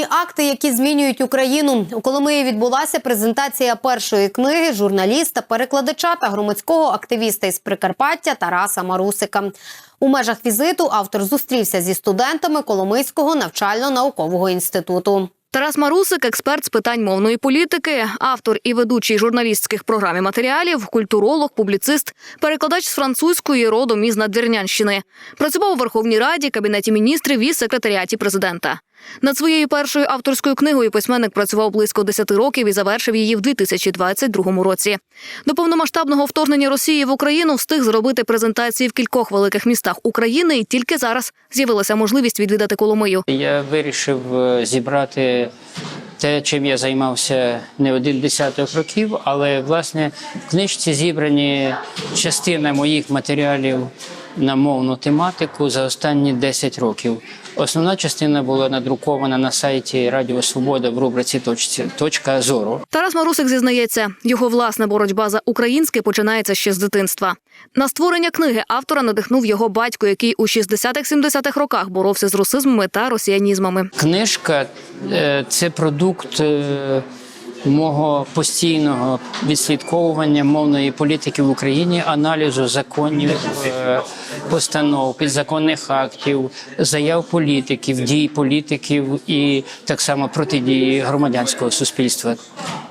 Нормативні акти, які змінюють Україну. У Коломиї відбулася презентація першої книги журналіста, перекладача та громадського активіста із Прикарпаття Тараса Марусика. У межах візиту автор зустрівся зі студентами Коломийського навчально-наукового інституту. Тарас Марусик, експерт з питань мовної політики, автор і ведучий журналістських програм і матеріалів, культуролог, публіцист, перекладач з французької родом із Надвірнянщини. Працював у Верховній Раді, Кабінеті міністрів і секретаріаті президента. Над своєю першою авторською книгою письменник працював близько 10 років і завершив її в 2022 році. До повномасштабного вторгнення Росії в Україну встиг зробити презентації в кількох великих містах України, і тільки зараз з'явилася можливість відвідати Коломию. Я вирішив е, зібрати те, чим я займався не один десяток років, але власне в книжці зібрані частина моїх матеріалів на мовну тематику за останні 10 років. Основна частина була надрукована на сайті Радіо Свобода в рубриці «Точка зору. Тарас Марусик зізнається, його власна боротьба за українське починається ще з дитинства. На створення книги автора надихнув його батько, який у 60-70-х роках боровся з русизмами та росіянізмами. Книжка е, це продукт е, мого постійного відслідковування мовної політики в Україні, аналізу законів, е, постанов, підзаконних актів, заяв політиків, дій політиків і так само протидії громадянського суспільства,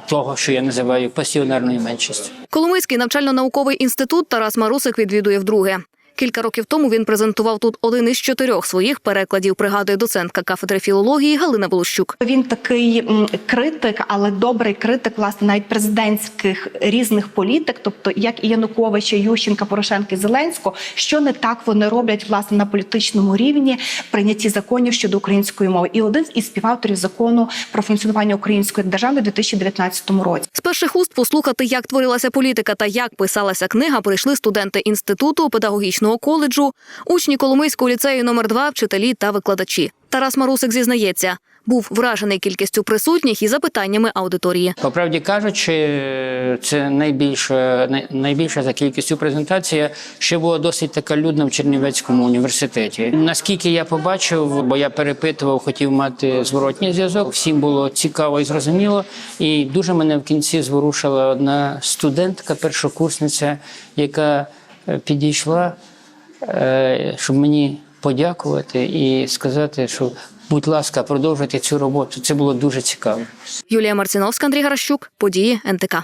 того, що я називаю пасіонарною меншістю. Коломийський навчально-науковий інститут Тарас Марусик відвідує вдруге. Кілька років тому він презентував тут один із чотирьох своїх перекладів. Пригадує доцентка кафедри філології Галина Волощук. Він такий критик, але добрий критик, власне, навіть президентських різних політик, тобто як і Януковича, Ющенка, Порошенка і Зеленського, що не так вони роблять власне на політичному рівні прийнятті законів щодо української мови. І один із співавторів закону про функціонування української держави у 2019 році. З перших уст послухати, як творилася політика та як писалася книга, прийшли студенти інституту педагогічного коледжу, учні Коломийського ліцею номер 2 вчителі та викладачі. Тарас Марусик зізнається, був вражений кількістю присутніх і запитаннями аудиторії. По правді кажучи, це найбільша, най- найбільша за кількістю презентація. Ще була досить така людна в Чернівецькому університеті. Наскільки я побачив, бо я перепитував, хотів мати зворотній зв'язок. Всім було цікаво і зрозуміло. І дуже мене в кінці зворушила одна студентка, першокурсниця, яка е, підійшла, щоб мені подякувати і сказати, що будь ласка, продовжуйте цю роботу. Це було дуже цікаво. Юлія Марціновська, Андрій Гаращук, події НТК.